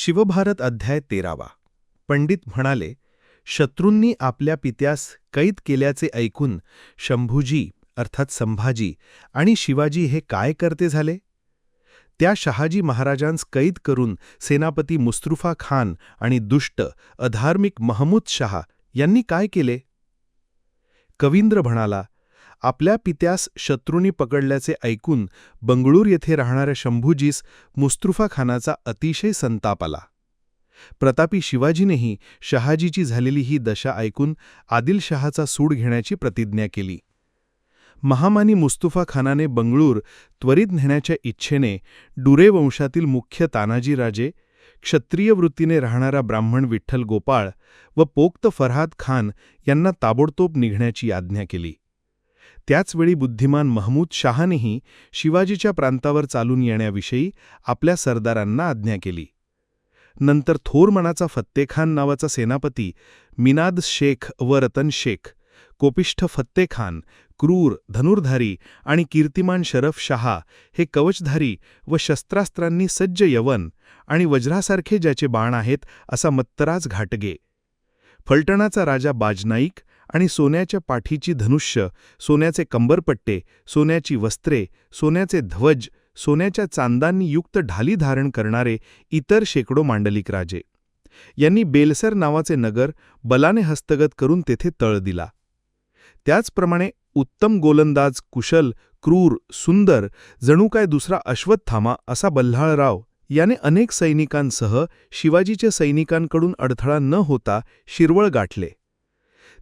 शिवभारत अध्याय तेरावा. पंडित म्हणाले शत्रूंनी आपल्या पित्यास कैद केल्याचे ऐकून शंभूजी अर्थात संभाजी आणि शिवाजी हे काय करते झाले? त्या शहाजी महाराजांस कैद करून सेनापती मुस्तुफा खान आणि दुष्ट अधार्मिक महमूद शहा यांनी काय केले? कवींद्र म्हणाला आपल्या पित्यास शत्रूंनी पकडल्याचे ऐकून बंगळूर येथे राहणाऱ्या शंभूजीस मुस्तुफा खानाचा अतिशय संताप आला. प्रतापी शिवाजीनेही शहाजीची झालेली ही दशा ऐकून आदिलशहाचा सूड घेण्याची प्रतिज्ञा केली. महामानी मुस्तुफा खानाने बंगळूर त्वरित नेण्याच्या इच्छेने डुरे वंशातील मुख्य तानाजीराजे क्षत्रिय वृत्तीने राहणारा ब्राह्मण विठ्ठल गोपाळ व पोक्त फरहाद खान यांना ताबडतोब निघण्याची आज्ञा केली. त्याचवेळी बुद्धिमान महमूद शहानेही शिवाजीच्या प्रांतावर चालून येण्याविषयी आपल्या सरदारांना आज्ञा केली. नंतर थोर मनाचा फत्तेखान नावाचा सेनापती मिनाद शेख व रतन शेख कोपिष्ठ फत्तेखान क्रूर धनुर्धारी आणि कीर्तिमान शरफ शहा हे कवचधारी व शस्त्रास्त्रांनी सज्ज यवन आणि वज्रासारखे ज्याचे बाण आहेत असा मत्तराज घाटगे. फलटणाचा राजा बाजनाईक आणि सोन्याच्या पाठीची धनुष्य सोन्याचे कंबरपट्टे सोन्याची वस्त्रे सोन्याचे ध्वज सोन्याच्या चांदांनी युक्त ढाली धारण करणारे इतर शेकडो मांडलिक राजे यांनी बेलसर नावाचे नगर बलाने हस्तगत करून तेथे तळ दिला. त्याचप्रमाणे उत्तम गोलंदाज कुशल क्रूर सुंदर जणू काय दुसरा अश्वत्थामा असा बल्हाळराव याने अनेक सैनिकांसह शिवाजीच्या सैनिकांकडून अडथळा न होता शिरवळ गाठले.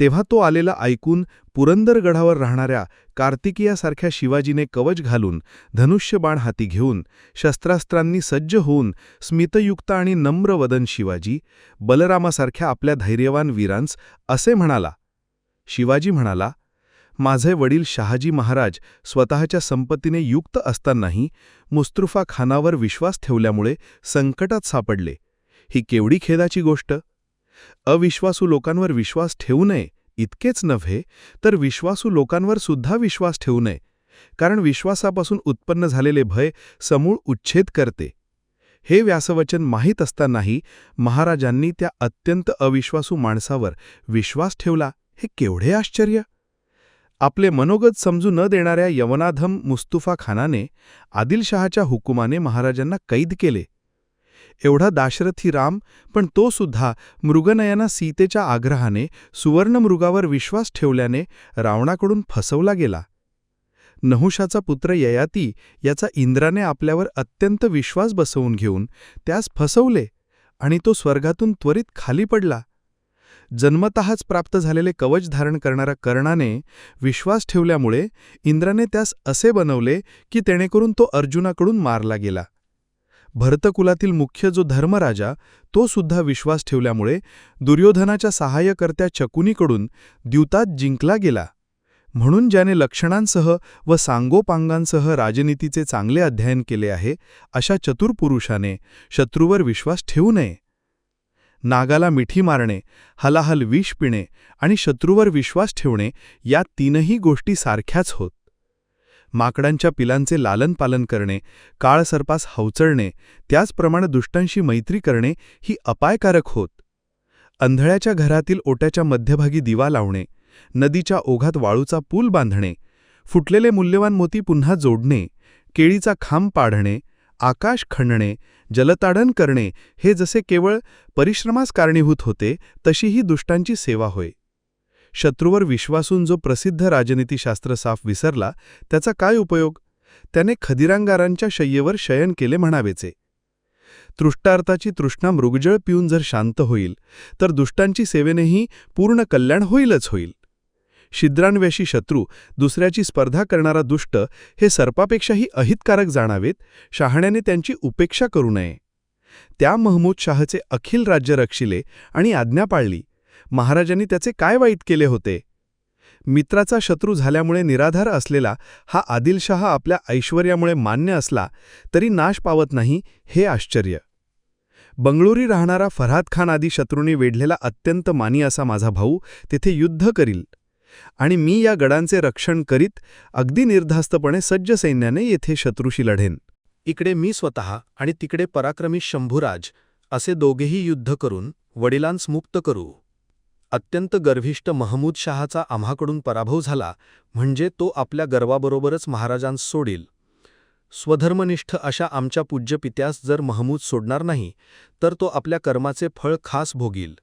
तेव्हा तो आलेला ऐकून पुरंदरगडावर राहणाऱ्या कार्तिकीयासारख्या शिवाजीने कवच घालून धनुष्यबाण हाती घेऊन शस्त्रास्त्रांनी सज्ज होऊन स्मितयुक्त आणि नम्र वदन शिवाजी बलरामासारख्या आपल्या धैर्यवान वीरांस असे म्हणाला. शिवाजी म्हणाला माझे वडील शहाजी महाराज स्वतःच्या संपत्तीने युक्त असतानाही मुस्तुफा खानावर विश्वास ठेवल्यामुळे संकटात सापडले. ही केवढी खेदाची गोष्ट? अविश्वासू लोकांवर विश्वास ठेवू नये इतकेच नव्हे तर विश्वासू लोकांवर सुद्धा विश्वास ठेवू नये. कारण विश्वासापासून उत्पन्न झालेले भय समूळ उच्छेद करते. हे व्यासवचन माहीत असतानाही महाराजांनी त्या अत्यंत अविश्वासू माणसावर विश्वास ठेवला हे केवढे आश्चर्य! आपले मनोगत समजू न देणाऱ्या यवनाधम मुस्तुफा खानाने आदिलशहाच्या हुकुमाने महाराजांना कैद केले. एवढा दाशरथी राम पण तो सुद्धा मृगनयना सीतेच्या आग्रहाने सुवर्णमृगावर विश्वास ठेवल्याने रावणाकडून फसवला गेला. नहुषाचा पुत्र ययाती याचा इंद्राने आपल्यावर अत्यंत विश्वास बसवून घेऊन त्यास फसवले आणि तो स्वर्गातून त्वरित खाली पडला. जन्मतःच प्राप्त झालेले कवच धारण करणाऱ्या कर्णाने विश्वास ठेवल्यामुळे इंद्राने त्यास असे बनवले की तेणेकरून तो अर्जुनाकडून मारला गेला. भरतकुलातील मुख्य जो धर्मराजा तो सुद्धा विश्वास ठेवल्यामुळे दुर्योधनाच्या सहाय्यकर्त्या चकुनीकडून द्यूतात जिंकला गेला. म्हणून ज्याने लक्षणांसह व सांगोपांगांसह राजनीतीचे चांगले अध्ययन केले आहे अशा चतुर पुरुषाने शत्रूवर विश्वास ठेवू नये. नागाला मिठी मारणे हलाहल विष पिणे आणि शत्रूवर विश्वास ठेवणे या तीनही गोष्टी सारख्याच होत. माकडांच्या पिलांचे लालनपालन करणे काळसर्पास हवचळणे त्याचप्रमाणे दुष्टांशी मैत्री करणे ही अपायकारक होत. अंधळ्याच्या घरातील ओट्याच्या मध्यभागी दिवा लावणे नदीच्या ओघात वाळूचा पूल बांधणे फुटलेले मूल्यवान मोती पुन्हा जोडणे केळीचा खांब पाडणे आकाश खणणे जलताडण करणे हे जसे केवळ परिश्रमास कारणीभूत होते तशी ही दुष्टांची सेवा होय. शत्रूवर विश्वासून जो प्रसिद्ध राजनीतीशास्त्र साफ विसरला त्याचा काय उपयोग? त्याने खदिरांगारांच्या शय्येवर शयन केले म्हणावेचे. तृष्टार्थाची तृष्णा मृगजळ पिऊन जर शांत होईल तर दुष्टांची सेवेनेही पूर्ण कल्याण होईलच होईल. शिद्रांव्याशी शत्रू दुसऱ्याची स्पर्धा करणारा दुष्ट हे सर्पापेक्षाही अहितकारक जाणावेत शहाण्याने त्यांची उपेक्षा करू नये. त्या महमूद शाहचे अखिल राज्य रक्षिले आणि आज्ञा पाळली महाराजांनी त्याचे काय वाईट केले होते? मित्राचा शत्रू झाल्यामुळे निराधार असलेला हा आदिलशाह आपल्या ऐश्वर्यामुळे मान्य असला तरी नाश पावत नाही हे आश्चर्य. बंगळुरी राहणारा फरहाद खान आदी शत्रूंनी वेढलेला अत्यंत मानी असा माझा भाऊ तेथे युद्ध करील आणि मी या गडांचे रक्षण करीत अगदी निर्धास्तपणे सज्ज सैन्याने येथे शत्रूशी लढेन. इकडे मी स्वतः आणि तिकडे पराक्रमी शंभूराज असे दोघेही युद्ध करून वडिलांस मुक्त करू. अत्यंत गर्भिष्ट महमूद शहाचा आम्हाकडून पराभव झाला म्हणजे तो आपल्या गर्वाबरोबरच महाराजांस सोडील. स्वधर्मनिष्ठ अशा आमच्या पूज्य पित्यास जर महमूद सोडणार नाही तर तो आपल्या कर्माचे फळ खास भोगील.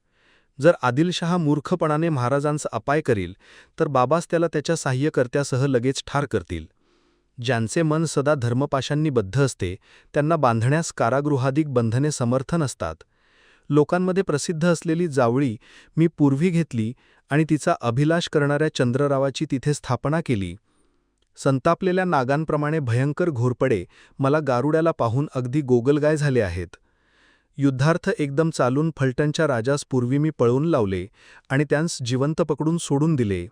जर आदिलशहा मूर्खपणाने महाराजांचा अपाय करील तर बाबास त्याला त्याच्या साह्यकर्त्यासह लगेच ठार करतील. ज्यांचे मन सदा धर्मपाशांनी बद्ध असते त्यांना बांधण्यास कारागृहाधिक बंधने समर्थन असतात लोकांमध्ये प्रसिद्ध असलेली जावळी मी पूर्वी घेतली आणि तिचा अभिलाष करणाऱ्या चंद्ररावाची तिथे स्थापना केली. संतापलेल्या नागांप्रमाणे भयंकर घोरपडे मला गारुड्याला पाहून अगदी गोगलगाय झाले आहेत. युद्धार्थ एकदम चालून फलटणच्या राजास पूर्वी मी पळवून लावले आणि त्यांस जिवंत पकडून सोडून दिले.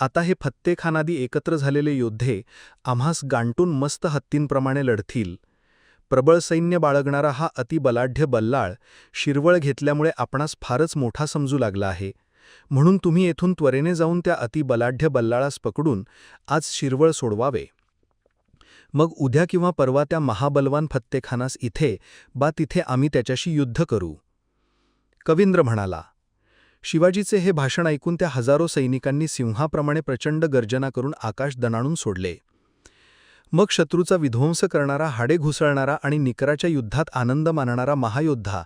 आता हे फत्तेखानादी एकत्र झालेले योद्धे आम्हास गांटून मस्त हत्तींप्रमाणे लढतील. प्रबळ सैन्य बाळगणारा हा अतिबलाढ्य बल्लाळ शिरवळ घेतल्यामुळे आपणास फारच मोठा समजू लागला आहे. म्हणून तुम्ही येथून त्वरेने जाऊन त्या अतिबलाढ्य बल्लाळास पकडून आज शिरवळ सोडवावे. मग उद्या किंवा परवा त्या महाबलवान फत्तेखानास इथे बा तिथे आम्ही त्याच्याशी युद्ध करू. कवींद्र म्हणाला शिवाजीचे हे भाषण ऐकून त्या हजारो सैनिकांनी सिंहाप्रमाणे प्रचंड गर्जना करून आकाश दणाणून सोडले. मग शत्रूचा विध्वंस करणारा हाडे घुसळणारा आणि निकराच्या युद्धात आनंद मानणारा महायोद्धा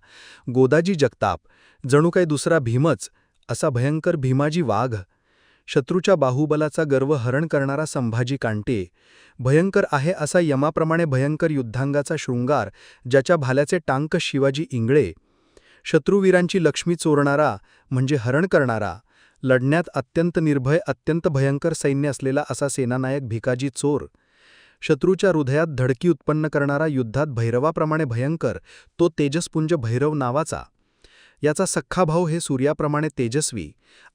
गोदाजी जगताप जणू काही दुसरा भीमच असा भयंकर भीमाजी वाघ शत्रूच्या बाहुबलाचा गर्व हरण करणारा संभाजी कांटे भयंकर आहे असा यमाप्रमाणे भयंकर युद्धांगाचा शृंगार ज्याच्या भाल्याचे टांक शिवाजी इंगळे शत्रुवीरांची लक्ष्मी चोरणारा म्हणजे हरण करणारा लढण्यात अत्यंत निर्भय अत्यंत भयंकर सैन्य असलेला असा सेनानायक भिकाजी चोर शत्रूच्या हृदयात धडकी उत्पन्न करणारा युद्धात भैरवाप्रमाणे भयंकर तो तेजसपुंज भैरव नावाचा. याचा सख्खा भाऊ हे सूर्याप्रमाणे तेजस्वी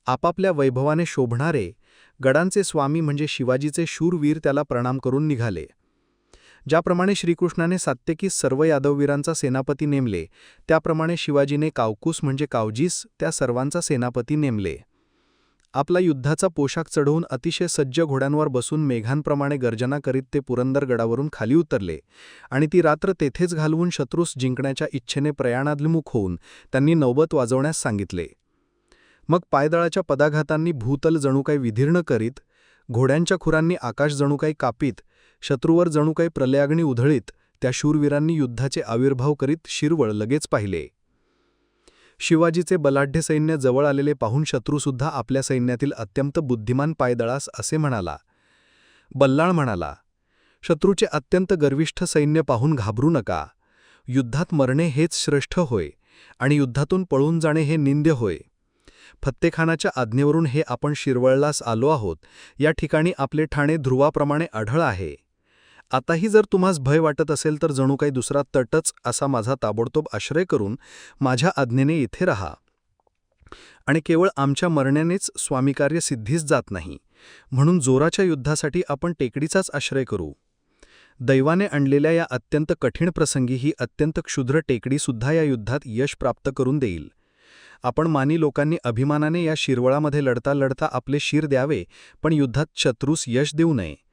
आपापल्या वैभवाने शोभणारे गडांचे स्वामी म्हणजे शिवाजीचे शूरवीर त्याला प्रणाम करून निघाले. ज्याप्रमाणे श्रीकृष्णाने सात्यकी सर्व यादववीरांचा सेनापती नेमले त्याप्रमाणे शिवाजीने कावकूस म्हणजे कावजीस त्या सर्वांचा सेनापती नेमले. आपला युद्धाचा पोशाख चढवून अतिशय सज्ज घोड्यांवर बसून मेघांप्रमाणे गर्जना करीत ते पुरंदर खाली उतरले आणि ती रात्र तेथेच घालवून शत्रूस जिंकण्याच्या इच्छेने प्रयाणाद्विमुख होऊन त्यांनी नौबत वाजवण्यास सांगितले. मग पायदळाच्या पदाघातांनी भूतल जणू काही विधीर्ण करीत घोड्यांच्या खुरांनी आकाश जणू काही कापीत शत्रूवर जणू काही प्रलयाग्नी उधळीत त्या शूरवीरांनी युद्धाचे आविर्भाव करीत शिरवळ लगेच पाहिले. शिवाजीचे बलाढ्य सैन्य जवळ आलेले पाहून शत्रूसुद्धा आपल्या सैन्यातील अत्यंत बुद्धिमान पायदळास असे म्हणाला. बल्लाळ म्हणाला शत्रूचे अत्यंत गर्विष्ठ सैन्य पाहून घाबरू नका. युद्धात मरणे हेच श्रेष्ठ होय आणि युद्धातून पळून जाणे हे निंद्य होय. फत्तेखानाच्या आज्ञेवरून हे आपण शिरवळलास आलो आहोत. या ठिकाणी आपले ठाणे ध्रुवाप्रमाणे आढळ आहे. आताही जर तुम्हास भय वाटत असेल तर जणू काही दुसरा तटच असा माझा ताबडतोब आश्रय करून माझ्या आज्ञेने इथे रहा. आणि केवळ आमच्या मरण्यानेच स्वामीकार्य सिद्धीच जात नाही. म्हणून जोराच्या युद्धासाठी आपण टेकडीचाच आश्रय करू. दैवाने आणलेल्या या अत्यंत कठीण प्रसंगी ही अत्यंत क्षुद्र टेकडीसुद्धा या युद्धात यश प्राप्त करून देईल. आपण मानी लोकांनी अभिमानाने या शिरवळामध्ये लढता लढता आपले शिर द्यावे पण युद्धात शत्रूस यश देऊ नये.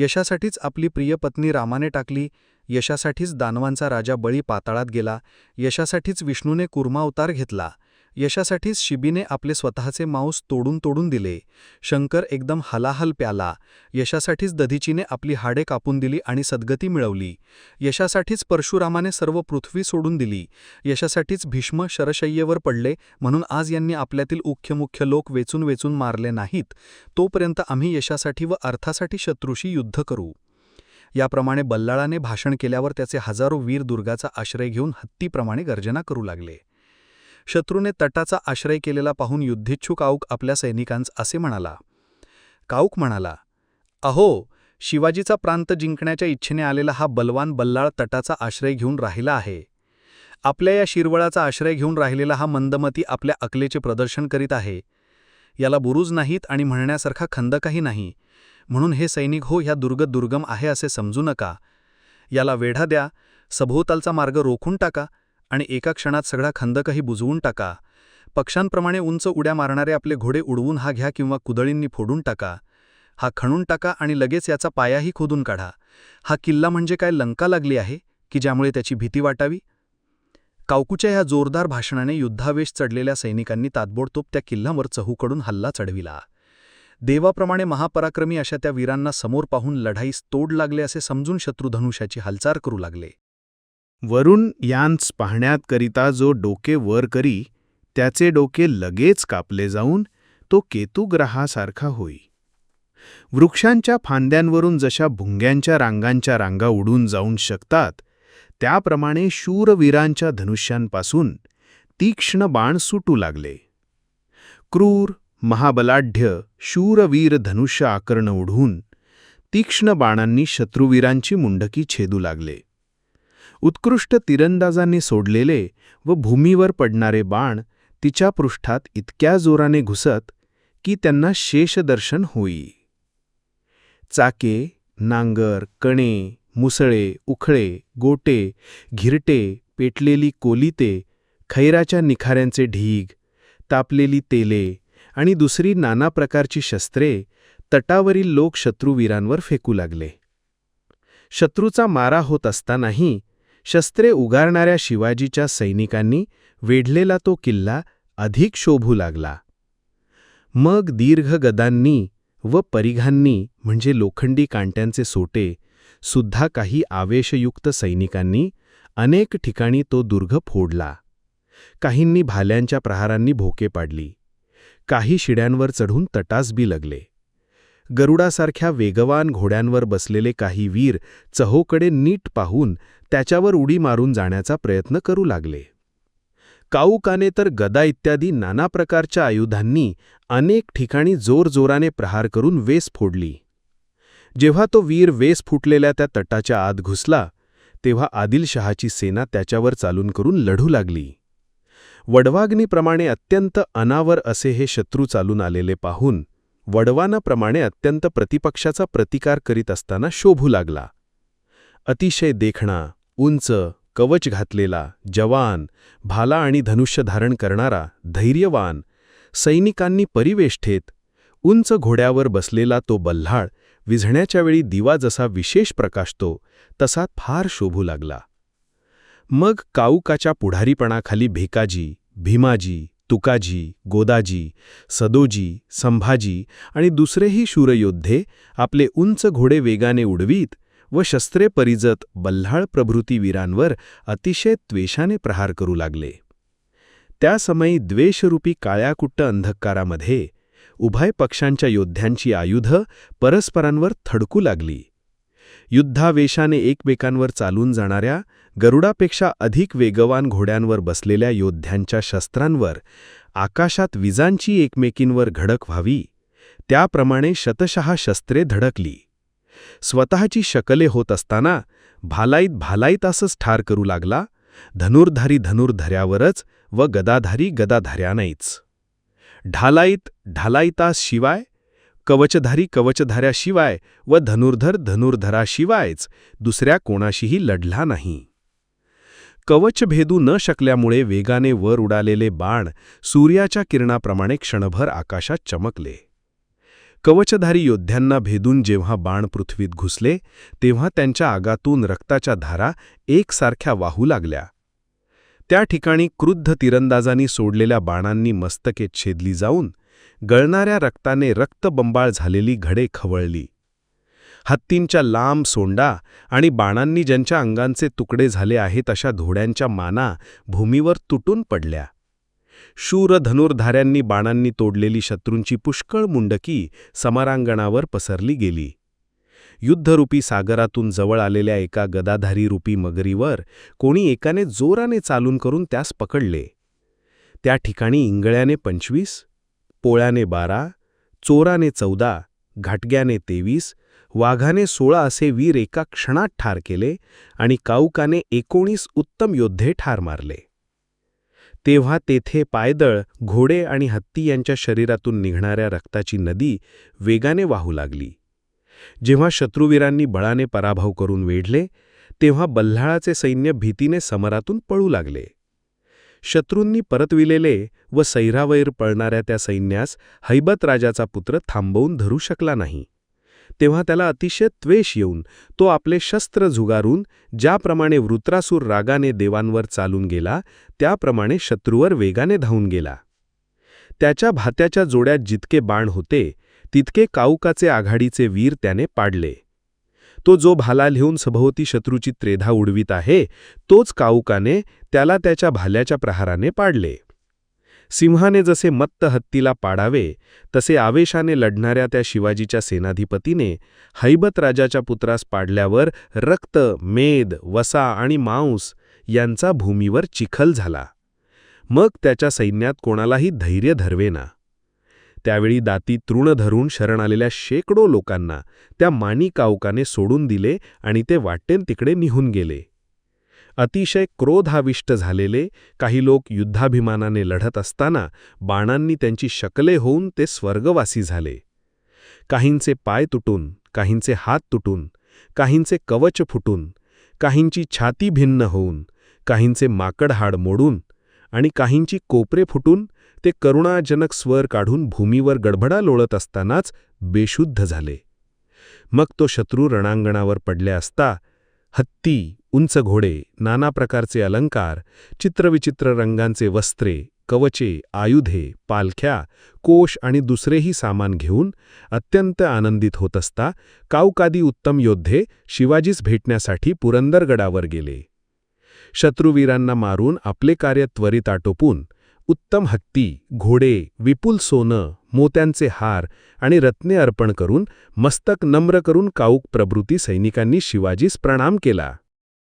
यशासाठीच आपली प्रिय पत्नी रामाने टाकली यशासाठीच दानवांचा राजा बळी पाताळात गेला यशासाठीच विष्णूने कुर्मावतार घेतला. यशासाठीच शिबीने आपले स्वतःचे मांस तोडून तोडून दिले. शंकर एकदम हलाहल प्याला. यशासाठीच दधीचीने आपली हाडे कापून दिली आणि सद्गती मिळवली. यशासाठीच परशुरामाने सर्व पृथ्वी सोडून दिली. यशासाठीच भीष्म शरशय्येवर पडले म्हणून आज यांनी आपल्यातील उख्य मुख्य लोक वेचून वेचून मारले नाहीत. तोपर्यंत आम्ही यशासाठी व अर्थासाठी शत्रूशी युद्ध करू. याप्रमाणे बल्लाळाने भाषण केल्यावर त्याचे हजारो वीर दुर्गाचा आश्रय घेऊन हत्तीप्रमाणे गर्जना करू लागले. शत्रूने तटाचा आश्रय केलेला पाहून युद्धिच्छुक काऊक आपल्या सैनिकांस असे म्हणाला. काऊक म्हणाला अहो शिवाजीचा प्रांत जिंकण्याच्या इच्छेने आलेला हा बलवान बल्लाळ तटाचा आश्रय घेऊन राहिला आहे. आपल्या या शिरवळाचा आश्रय घेऊन राहिलेला हा मंदमती आपल्या अकलेचे प्रदर्शन करीत आहे. याला बुरुज नाहीत आणि म्हणण्यासारखा खंदकही नाही. म्हणून हे सैनिक हो ह्या दुर्ग दुर्गम आहे असे समजू नका. याला वेढा द्या सभोवतालचा मार्ग रोखून टाका आणि एका क्षणात सगळा खंदकही बुजवून टाका. पक्ष्यांप्रमाणे उंच उड्या मारणारे आपले घोडे उडवून हा घ्या किंवा कुदळींनी फोडून टाका. हा खणून टाका आणि लगेच याचा पायाही खोदून काढा. हा किल्ला म्हणजे काय लंका लागली आहे की ज्यामुळे त्याची भीती वाटावी? कावकूच्या या जोरदार भाषणाने युद्धावेश चढलेल्या सैनिकांनी तात्बोडतोब त्या किल्ल्यावर चहूकडून हल्ला चढविला. देवाप्रमाणे महापराक्रमी अशा त्या वीरांना समोर पाहून लढाईस तोड लागले असे समजून शत्रुधनुष्याची हालचाल करू लागले. वरून यांस पाहण्याकरिता जो डोके वर करी त्याचे डोके लगेच कापले जाऊन तो केतुग्रहासारखा होई. वृक्षांच्या फांद्यांवरून जशा भुंग्यांच्या रांगांच्या रांगा उडून जाऊन शकतात त्याप्रमाणे शूरवीरांच्या धनुष्यांपासून तीक्ष्ण बाण सुटू लागले. क्रूर महाबलाढ्य शूरवीर धनुष्य आकर्ण उडून तीक्ष्ण बाणांनी शत्रुवीरांची मुंडकी छेदू लागले. उत्कृष्ट तिरंदाजांनी सोडलेले व भूमीवर पडणारे बाण तिच्या पृष्ठात इतक्या जोराने घुसत की त्यांना शेषदर्शन होई. चाके नांगर कणे मुसळे उखळे गोटे घिरटे पेटलेली कोलिते खैराच्या निखाऱ्यांचे ढीग तापलेली तेले आणि दुसरी नाना प्रकारची शस्त्रे तटावरील लोक शत्रुवीरांवर फेकू लागले. शत्रूचा मारा होत असतानाही शस्त्रे उगारणाऱ्या शिवाजीच्या सैनिकांनी वेढलेला तो किल्ला अधिक शोभू लागला. मग दीर्घ गदांनी व परिघांनी म्हणजे लोखंडी कांट्यांचे सोटे सुद्धा काही आवेशयुक्त सैनिकांनी अनेक ठिकाणी तो दुर्ग फोडला. काहींनी भाल्यांच्या प्रहारांनी भोके पाडली. काही शिड्यांवर चढून तटासबी लगले. गरुडासारख्या वेगवान घोड्यांवर बसलेले काही वीर चहोकडे नीट पाहून त्याच्यावर उडी मारून जाण्याचा प्रयत्न करू लागले. काऊकाने तर गदा इत्यादी नाना प्रकारच्या आयुधांनी अनेक ठिकाणी जोरजोराने प्रहार करून वेस फोडली. जेव्हा तो वीर वेस फुटलेल्या त्या तटाच्या आत घुसला तेव्हा आदिलशहाची सेना त्याच्यावर चालून करून लढू लागली. वडवाग्नीप्रमाणे अत्यंत अनावर असे हे शत्रू चालून आलेले पाहून वडवानाप्रमाणे अत्यंत प्रतिपक्षाचा प्रतिकार करीत असताना शोभू लागला. अतिशय देखणा उंच कवच घातलेला जवान भाला आणि धनुष्य धारण करणारा धैर्यवान सैनिकांनी परिवेष्ठेत उंच घोड्यावर बसलेला तो बल्हाळ विझण्याच्या वेळी दिवा जसा विशेष प्रकाशतो तसा फार शोभू लागला. मग काऊकाच्या पुढारीपणाखाली भेकाजी भीमाजी तुकाजी गोदाजी सदोजी संभाजी आणि दुसरेही शूरयोद्धे आपले उंच घोडे वेगाने उडवीत व शस्त्रे परिजत बल्हाळ प्रभृती वीरांवर अतिशय त्वेषाने प्रहार करू लागले. त्या समयी द्वेषरूपी काळ्याकुट्ट अंधकारामध्ये उभय पक्षांच्या योद्ध्यांची आयुधं परस्परांवर थडकू लागली. युद्धावेशाने एकमेकांवर चालून जाणाऱ्या गरुडापेक्षा अधिक वेगवान घोड्यांवर बसलेल्या योद्ध्यांच्या शस्त्रांवर आकाशात विजांची एकमेकींवर धडक व्हावी त्याप्रमाणे शतशहा शस्त्रे धडकली. स्वतःची शकले होत असताना भालाईत भालाईत असंच ठार करू लागला धनुर्धारी धनुर्धऱ्यावरच व गदाधारी गदाधाऱ्यानेच. ढालाईत ढालाईतास शिवाय कवचधारी कवचधाऱ्याशिवाय व धनुर्धर धनुर्धराशिवायच दुसऱ्या कोणाशीही लढला नाही. कवच भेदू न शकल्यामुळे वेगाने वर उडालेले बाण सूर्याच्या किरणाप्रमाणे क्षणभर आकाशात चमकले. कवचधारी योद्ध्यांना भेदून जेव्हा बाण पृथ्वीत घुसले तेव्हा त्यांच्या आगातून रक्ताच्या धारा एकसारख्या वाहू लागल्या. त्या ठिकाणी क्रुद्ध तिरंदाजांनी सोडलेल्या बाणांनी मस्तके छेदली जाऊन गळणाऱ्या रक्ताने रक्तबंबाळ झालेली घडे खवळली. हत्तींच्या लांब सोंडा आणि बाणांनी ज्यांच्या अंगांचे तुकडे झाले आहेत अशा धोड्यांच्या माना भूमीवर तुटून पडल्या. शूर धनुर्धाऱ्यांनी बाणांनी तोडलेली शत्रूंची पुष्कळ मुंडकी समरांगणावर पसरली गेली. युद्धरूपी सागरातून जवळ आलेल्या एका गदाधारी रूपी मगरीवर कोणी एकाने जोराने चालून करून त्यास पकडले. त्या ठिकाणी इंगळ्याने पंचवीस पोळ्याने बारा चोराने चौदा घाटग्याने तेवीस वाघाने सोळा असे वीर एका क्षणात ठार केले आणि काऊकाने एकोणीस उत्तम योद्धे ठार मारले. तेव्हा तेथे पायदळ घोडे आणि हत्ती यांच्या शरीरातून निघणाऱ्या रक्ताची नदी वेगाने वाहू लागली. जेव्हा शत्रुवीरांनी बळाने पराभव करून वेढले तेव्हा बल्हाळाचे सैन्य भीतीने समरातून पळू लागले. शत्रूंनी परतविलेले व सैरावैर पळणाऱ्या त्या सैन्यास हैबत राजाचा पुत्र थांबवून धरू शकला नाही. तेव्हा त्याला अतिशय त्वेष येऊन तो आपले शस्त्र झुगारून ज्याप्रमाणे वृत्रासूर रागाने देवांवर चालून गेला त्याप्रमाणे शत्रूवर वेगाने धावून गेला. त्याच्या भात्याच्या जोड्यात जितके बाण होते तितके काऊकाचे आघाडीचे वीर त्याने पाडले. तो जो भाला लिहून सभोवती शत्रूची त्रेधा उडवीत आहे तोच काऊकाने त्याला त्याच्या भाल्याच्या प्रहाराने पाडले. सिंहाने जसे मत्त हत्तीला पाडावे तसे आवेशाने लढणाऱ्या त्या शिवाजीच्या सेनाधिपतीने हैबत राजाच्या पुत्रास पाडल्यावर रक्त मेद वसा आणि मांस यांचा भूमीवर चिखल झाला. मग त्याच्या सैन्यात कोणालाही धैर्य धरवेना. त्यावेळी दाती तृण धरून शरण आलेल्या शेकडो लोकांना त्या मानिकाऊकाने सोडून दिले आणि ते वाटेन तिकडे निघून गेले. अतिशय क्रोधाविष्ट झालेले काही लोक युद्धाभिमानाने लढत असताना बाणांनी त्यांची शकले होऊन ते स्वर्गवासी झाले. काहींचे पाय तुटून काहींचे हात तुटून काहींचे कवच फुटून काहींची छाती भिन्न होऊन काहींचे माकडहाड मोडून आणि काहींची कोपरे फुटून ते करुणाजनक स्वर काढून भूमीवर गडबडा लोळत असतानाच बेशुद्ध झाले. मग तो शत्रू रणांगणावर पडले असता हत्ती उंच घोडे नाना प्रकारचे अलंकार चित्रविचित्र रंगांचे वस्त्रे कवचे आयुधे पालख्या कोश आणि दुसरेही सामान घेऊन अत्यंत आनंदित होत असता काऊकादी उत्तम योद्धे शिवाजीस भेटण्यासाठी पुरंदरगडावर गेले. शत्रुवीरांना मारून आपले कार्य त्वरित आटोपून उत्तम हत्ती घोडे विपुल सोनं मोत्यांचे हार आणि रत्ने अर्पण करून मस्तक नम्र करून काऊक प्रभृती सैनिकांनी शिवाजीस प्रणाम केला.